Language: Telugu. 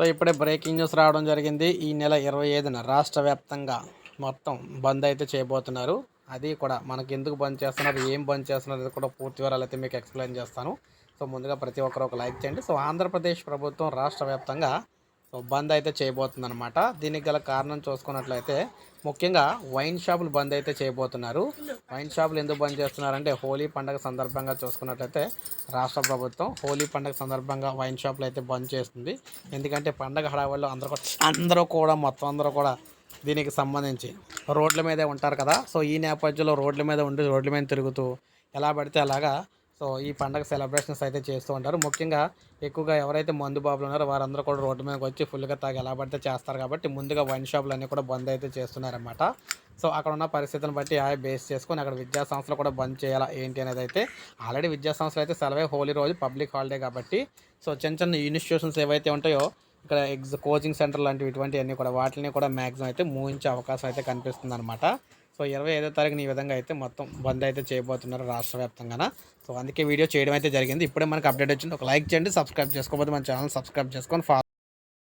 సో ఇప్పుడే బ్రేకింగ్ న్యూస్ రావడం జరిగింది. ఈ నెల ఇరవై ఐదున రాష్ట్ర వ్యాప్తంగా మొత్తం బంద్ అయితే చేయబోతున్నారు. అది కూడా మనకి ఎందుకు బంద్ చేస్తున్నారు ఏం బంద్ చేస్తున్నారు అది కూడా పూర్తి వివరాలు అయితే మీకు ఎక్స్ప్లెయిన్ చేస్తాను. సో ముందుగా ప్రతి ఒక్కరు ఒక లైక్ చేయండి. సో ఆంధ్రప్రదేశ్ ప్రభుత్వం రాష్ట్ర వ్యాప్తంగా సో బంద్ అయితే చేయబోతుంది అనమాట దీనికి గల కారణం చూసుకున్నట్లయితే ముఖ్యంగా వైన్ షాపులు బంద్ అయితే చేయబోతున్నారు. వైన్ షాపులు ఎందుకు బంద్ చేస్తున్నారంటే హోలీ పండుగ సందర్భంగా చూసుకున్నట్లయితే రాష్ట్ర ప్రభుత్వం హోలీ పండుగ సందర్భంగా వైన్ షాపులు అయితే బంద్ చేస్తుంది. ఎందుకంటే పండగ హడావుల్లో అందరూ కూడా అందరూ కూడా మొత్తం అందరూ కూడా దీనికి సంబంధించి రోడ్ల మీదే ఉంటారు కదా. సో ఈ నేపథ్యంలో రోడ్ల మీద ఉండి రోడ్ల మీద తిరుగుతూ ఎలా పడితే అలాగా సో ఈ పండగ సెలబ్రేషన్స్ అయితే చేస్తూ ఉంటారు. ముఖ్యంగా ఎక్కువగా ఎవరైతే మందు బాబులు ఉన్నారో వారందరూ కూడా రోడ్డు మీదకి వచ్చి ఫుల్గా తాగి ఎలా పడితే చేస్తారు కాబట్టి ముందుగా వైన్ షాపులు అన్నీ కూడా బంద్ అయితే చేస్తున్నారన్నమాట. సో అక్కడ ఉన్న పరిస్థితిని బట్టి ఆ బేస్ చేసుకొని అక్కడ విద్యా సంస్థలు కూడా బంద్ చేయాలా ఏంటి అనేది అయితే ఆల్రెడీ విద్యా సంస్థలు అయితే సెలవే హోలీ రోజు పబ్లిక్ హాలిడే కాబట్టి సో చిన్న చిన్న ఇన్స్టిట్యూషన్స్ ఏవైతే ఉంటాయో ఇక్కడ ఎగ్జ్ కోచింగ్ సెంటర్ లాంటివి ఇటువంటివన్నీ కూడా వాటిని కూడా మ్యాక్సిమం అయితే మూయించే అవకాశం అయితే కనిపిస్తుంది అనమాట సో ఇరవై ఐదో తారీఖున ఈ విధంగా అయితే మొత్తం బంద్ అయితే చేయబోతున్నారు రాష్ట్ర వ్యాప్తంగా సో అందుకే వీడియో చేయడం అయితే జరిగింది. ఇప్పుడే మనకు అప్డేట్ వచ్చింది. ఒక లైక్ చేయండి సబ్స్క్రైబ్ చేసుకోకపోతే మన ఛానల్ సబ్స్క్రైబ్ చేసుకొని ఫాలో